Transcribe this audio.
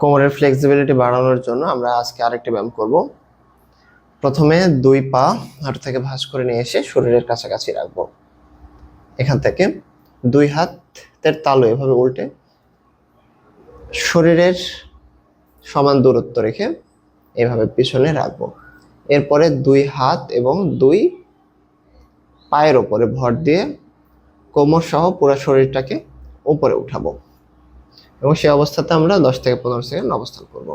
কোমরের ফ্লেক্সিবিলিটি বাড়ানোর জন্য আমরা আজকে আরেকটি ব্যায়াম করব। প্রথমে দুই পা হাঁটু থেকে ভাঁজ করে নিয়ে এসে শরীরের কাছাকাছি রাখব। এখান থেকে দুই হাতের তালু এভাবে উল্টে শরীরের সমান দূরত্ব রেখে এভাবে পিছনে রাখব। এরপরে দুই হাত এবং দুই পায়ের ওপরে ভর দিয়ে কোমর সহ পুরো শরীরটাকে উপরে উঠাবো। এবং সেই অবস্থাতে আমরা দশ থেকে পনেরো সেকেন্ড অবস্থান করব।